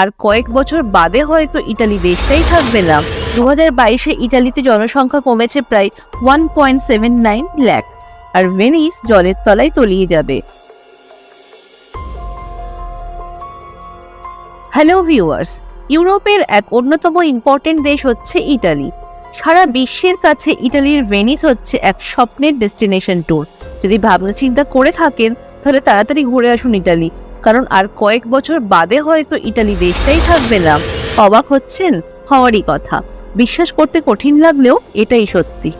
আর কয়েক বছর বাদে হয়তো ইটালি দেশটাই থাকবে না। দু হাজার বাইশে ইটালিতে জনসংখ্যা কমেছে প্রায় one point seven nine lakh আর ভেনিস জলের তলায় তলিয়ে যাবে। হ্যালো ভিউয়ার্স, ইউরোপের এক অন্যতম ইম্পর্টেন্ট দেশ হচ্ছে ইটালি। সারা বিশ্বের কাছে ইটালির ভেনিস হচ্ছে এক স্বপ্নের ডেস্টিনেশন ট্যুর। যদি ভাবনা চিন্তা করে থাকেন, তাহলে তাড়াতাড়ি ঘুরে আসুন ইটালি। কারণ আর কয়েক বছর বাদে হয়তো ইটালি দেশটাই থাকবে না। অবাক হচ্ছেন হওয়ারই কথা। বিশ্বাস করতে কঠিন লাগলেও এটাই সত্যি।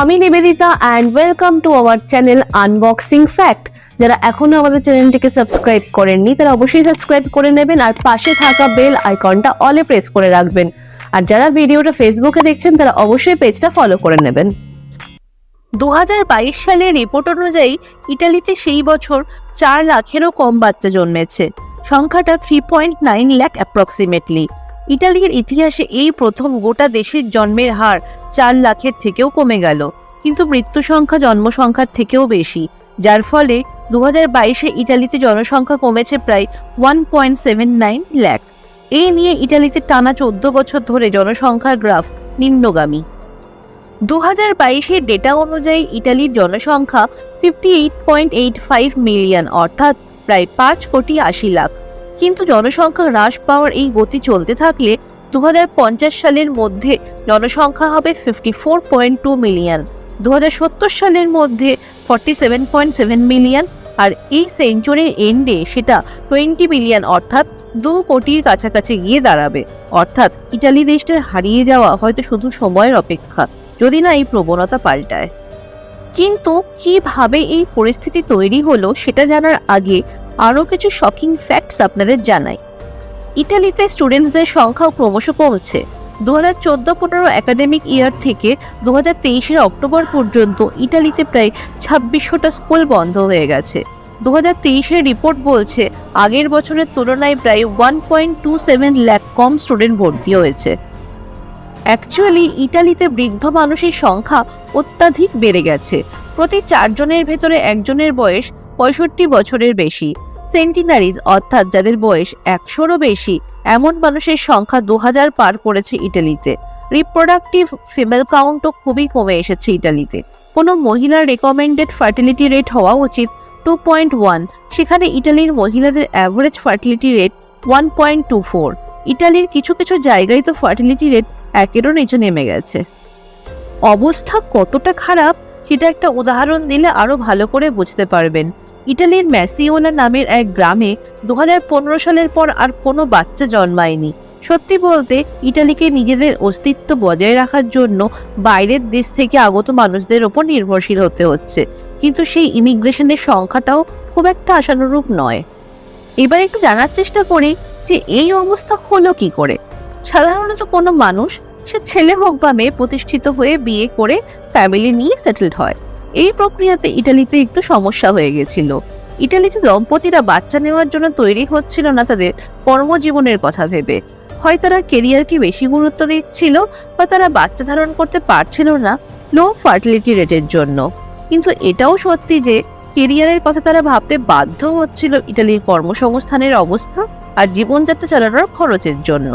আমি Nibedita and welcome to our channel unboxing fact যারা এখনও আমাদের চ্যানেলটিকে সাবস্ক্রাইব করেননি, তারা অবশ্যই সাবস্ক্রাইব করে নেবেন আর পাশে থাকা বেল আইকনটা অলে প্রেস করে রাখবেন। আর যারা ভিডিওটা ফেসবুকে দেখছেন, তারা অবশ্যই পেজটা ফলো করে নেবেন। দু হাজার বাইশ সালের রিপোর্ট অনুযায়ী ইটালিতে সেই বছর চার লাখেরও কম বাচ্চা জন্মেছে। সংখ্যাটা three point nine lakh approximately ইটালির ইতিহাসে এই প্রথম গোটা দেশের জন্মের হার চার লাখের থেকেও কমে গেল। কিন্তু মৃত্যু সংখ্যা জন্মসংখ্যার থেকেও বেশি। যার ফলে দু বাইশে ইটালিতে জনসংখ্যা কমেছে প্রায় one point seven nine lakh এই নিয়ে ইটালিতে টানা চোদ্দ বছর ধরে জনসংখ্যার গ্রাফ নিম্নগামী। দু হাজার বাইশের ডেটা অনুযায়ী ইটালির জনসংখ্যা fifty eight point eight five million অর্থাৎ প্রায় পাঁচ কোটি আশি লাখ। কিন্তু জনসংখ্যা হ্রাস পাওয়ার এই গতি চলতে থাকলে দু হাজার পঞ্চাশ সালের মধ্যে জনসংখ্যা হবে fifty four point two million দু হাজার সত্তর সালের মধ্যে forty seven point seven million আর এই সেঞ্চুরির এন্ডে সেটা টোয়েন্টি মিলিয়ন অর্থাৎ দু কোটির কাছাকাছি গিয়ে দাঁড়াবে। অর্থাৎ ইটালি দেশটার হারিয়ে যাওয়া হয়তো শুধু সময়ের অপেক্ষা। যদি না এই প্রবণতা পাল্টায়। কিন্তু কীভাবে এই পরিস্থিতি তৈরি হলো সেটা জানার আগে আরও কিছু শকিং ফ্যাক্টস আপনাদের জানাই। ইটালিতে স্টুডেন্টসদের সংখ্যাও ক্রমশ কমছে। দু হাজার চোদ্দ পনেরো একাডেমিক ইয়ার থেকে দু হাজার তেইশের অক্টোবর পর্যন্ত ইটালিতে প্রায় ছাব্বিশশোটা স্কুল বন্ধ হয়ে গেছে। দু হাজার তেইশের রিপোর্ট বলছে, আগের বছরের তুলনায় প্রায় one point two seven lakh কম স্টুডেন্ট ভর্তি হয়েছে। অ্যাকচুয়ালি ইটালিতে বৃদ্ধ মানুষের সংখ্যা অত্যাধিক বেড়ে গেছে। প্রতি চারজনের ভেতরে একজনের বয়স পঁয়ষট্টি বছরের বেশি। সেন্টিনারিজ অর্থাৎ যাদের বয়স একশোরও বেশি, এমন মানুষের সংখ্যা দু হাজার পার করেছে ইটালিতে। রিপ্রোডাক্টিভ ফিমেল কাউন্টও খুবই কমে এসেছে ইটালিতে। কোনো মহিলার রেকমেন্ডেড ফার্টিলিটি রেট হওয়া উচিত টু পয়েন্ট ওয়ান সেখানে ইটালির মহিলাদের average fertility rate one point two four ইটালির কিছু কিছু জায়গায় তো ফার্টিলিটি রেট একেরও নিচে নেমে গেছে। অবস্থা কতটা খারাপ, সেটা একটা উদাহরণ দিলে আরও ভালো করে বুঝতে পারবেন। ইটালির ম্যাসিওলা নামের এক গ্রামে দু হাজার পনেরো সালের পর আর কোনো বাচ্চা জন্মায়নি। সত্যি বলতে, ইটালিকে নিজেদের অস্তিত্ব বজায় রাখার জন্য বাইরের দেশ থেকে আগত মানুষদের ওপর নির্ভরশীল হতে হচ্ছে। কিন্তু সেই ইমিগ্রেশনের সংখ্যাটাও খুব একটা আশানুরূপ নয়। এবার একটু জানার চেষ্টা করি যে এই অবস্থা হলো কি করে। সাধারণত কোনো মানুষ, সে ছেলে হোক বা মেয়ে, প্রতিষ্ঠিত হয়ে বিয়ে করে ফ্যামিলি নিয়ে সেটেলড হয়। এই প্রক্রিয়াতে ইটালিতে একটু সমস্যা হয়ে গেছিল। ইটালিতে দম্পতিরা বাচ্চা নেওয়ার জন্য তৈরি হচ্ছিল না তাদের কর্মজীবনের কথা ভেবে। হয় তারা কেরিয়ারকে বেশি গুরুত্ব দিচ্ছিল বা তারা বাচ্চা ধারণ করতে পারছিল না লো ফার্টিলিটি রেটের জন্য। কিন্তু এটাও সত্যি যে কেরিয়ারের কথা তারা ভাবতে বাধ্য হচ্ছিল ইটালির কর্মসংস্থানের অবস্থা আর জীবনযাত্রা চালানোর খরচের জন্য।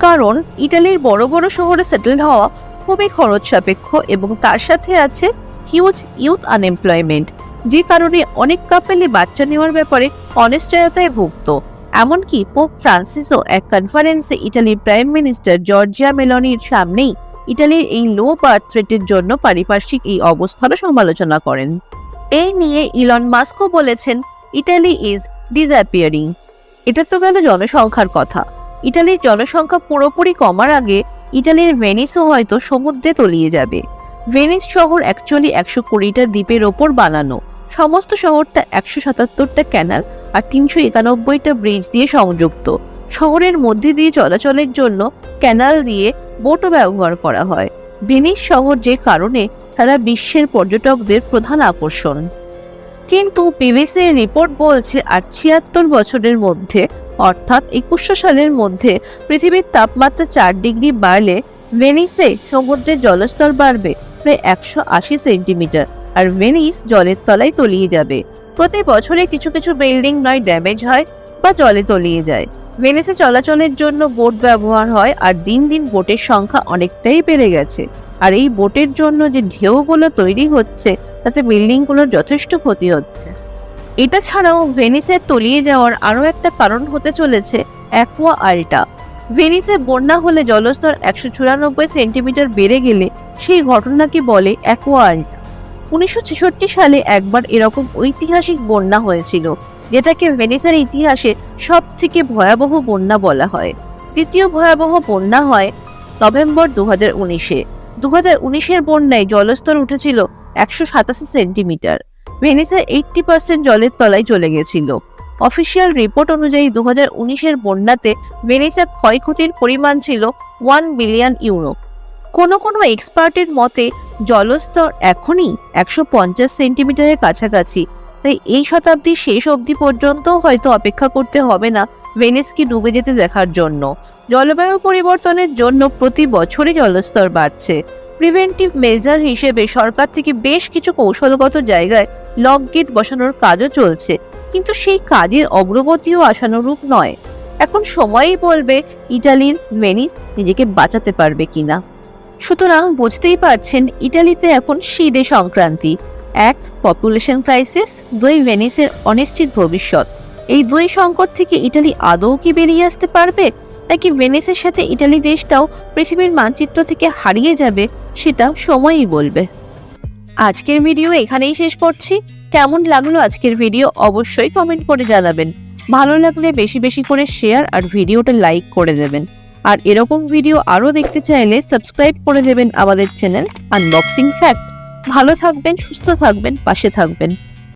কারণ ইটালির বড় বড় শহরে সেটেল হওয়া খুবই খরচ সাপেক্ষ এবং তার সাথে আছে হিউজ ইউথ আনএমপ্লয়মেন্ট যে কারণে অনেক কাপেলে বাচ্চা নেওয়ার ব্যাপারে অনিশ্চয়তায় ভুগত এমনকি পোপ ফ্রান্সিসও এক কনফারেন্সে ইটালির প্রাইম মিনিস্টার জর্জিয়া মেলনির সামনেই ইটালির এই লো বার্থ রেটের জন্য পারিপার্শ্বিক এই অবস্থারও সমালোচনা করেন। এই নিয়ে ইলন মাস্কও বলেছেন, ইটালি ইজ ডিসঅ্যাপিয়ারিং এটা তো গেল জনসংখ্যার কথা। ইটালির জনসংখ্যা পুরোপুরি কমার আগে ইটালির ভেনিসও হয়তো সমুদ্রে তলিয়ে যাবে। ভেনিস শহর অ্যাকচুয়ালি একশো কুড়িটা দ্বীপের ওপর বানানো। সমস্ত শহরটা একশো সাতাত্তরটা ক্যানাল আর তিনশো একানব্বইটা ব্রিজ দিয়ে সংযুক্ত। শহরের মধ্যে দিয়ে চলাচলের জন্য ক্যানাল দিয়ে বোটও ব্যবহার করা হয়। ভেনিস শহর যে কারণে সারা বিশ্বের পর্যটকদের প্রধান আকর্ষণ। কিন্তু বিবিসি রিপোর্ট বলছে আর ছিয়াত্তর বছরের মধ্যে অর্থাৎ একুশশো সালের মধ্যে পৃথিবীর তাপমাত্রা চার ডিগ্রি বাড়লে ভেনিসে সমুদ্রের জলস্তর বাড়বে, প্রায় একশো আশি সেন্টিমিটার, আর ভেনিস জলের তলায় তলিয়ে যাবে। প্রতি বছরে কিছু কিছু বিল্ডিং নয় ড্যামেজ হয় বা জলে তলিয়ে যায়। ভেনিসে চলাচলের জন্য বোট ব্যবহার হয়, আর দিন দিন বোটের সংখ্যা অনেকটাই বেড়ে গেছে। আর এই বোটের জন্য যে ঢেউগুলো তৈরি হচ্ছে, তাতে বিল্ডিংগুলোর যথেষ্ট ক্ষতি হচ্ছে। এটা ছাড়াও ভেনিসের তলিয়ে যাওয়ার আরও একটা কারণ হতে চলেছে অ্যাকোয়া আল্টা ভেনিসে বন্যা হলে জলস্তর একশো চুরানব্বই সেন্টিমিটার বেড়ে গেলে সেই ঘটনাকে বলে অ্যাকোয়া আল্টা উনিশশো ছেষট্টি সালে একবার এরকম ঐতিহাসিক বন্যা হয়েছিল, যেটাকে ভেনিসের ইতিহাসে সব থেকে ভয়াবহ বন্যা বলা হয়। দ্বিতীয় ভয়াবহ বন্যা হয় নভেম্বর দু হাজার উনিশে। দু হাজার উনিশের বন্যায় জলস্তর উঠেছিল একশো সাতাশি সেন্টিমিটার। ভেনিসের এইট্টি পার্সেন্ট জলের তলায় চলে গেছিল। অফিসিয়াল রিপোর্ট অনুযায়ী দু হাজার উনিশের বন্যাতে ভেনিসের ক্ষয়ক্ষতির পরিমাণ ছিল ওয়ান বিলিয়ন ইউরো কোনো কোনো এক্সপার্টের মতে, জলস্তর এখনই একশো পঞ্চাশ সেন্টিমিটারের কাছাকাছি, তাই এই শতাব্দীর শেষ অবধি পর্যন্ত হয়তো অপেক্ষা করতে হবে না ভেনিসকে ডুবে যেতে দেখার জন্য। জলবায়ু পরিবর্তনের জন্য প্রতি বছরই জলস্তর বাড়ছে। প্রিভেন্টিভ মেজার হিসেবে সরকার থেকে বেশ কিছু কৌশলগত জায়গায় লক গেট বসানোর কাজও চলছে। কিন্তু সেই কাজের অগ্রগতিও আশানুরূপ নয়। এখন সময়ই বলবে ইটালির ভেনিস নিজেকে বাঁচাতে পারবে কিনা। সুতরাং বুঝতেই পারছেন ইটালিতে এখন শীতে সংক্রান্তি। এক পপুলেশন ক্রাইসিস দুই ভেনিসের অনিশ্চিত ভবিষ্যৎ। এই দুই সংকট থেকে ইটালি আদৌ কি বেরিয়ে আসতে পারবে? নাকি ভেনিসের সাথে ইটালি দেশটাও পৃথিবীর মানচিত্র থেকে হারিয়ে যাবে সেটা সময়ই বলবে। আজকের ভিডিও এখানেই শেষ করছি। কেমন লাগল আজকের ভিডিও অবশ্যই কমেন্ট করে জানাবেন। ভালো লাগলে বেশি বেশি করে শেয়ার আর ভিডিওটা লাইক করে দেবেন। আর এরকম ভিডিও আরও দেখতে চাইলে সাবস্ক্রাইব করে দেবেন আমাদের চ্যানেল আনবক্সিং ফ্যাক্ট ভালো থাকবেন, সুস্থ থাকবেন, পাশে থাকবেন।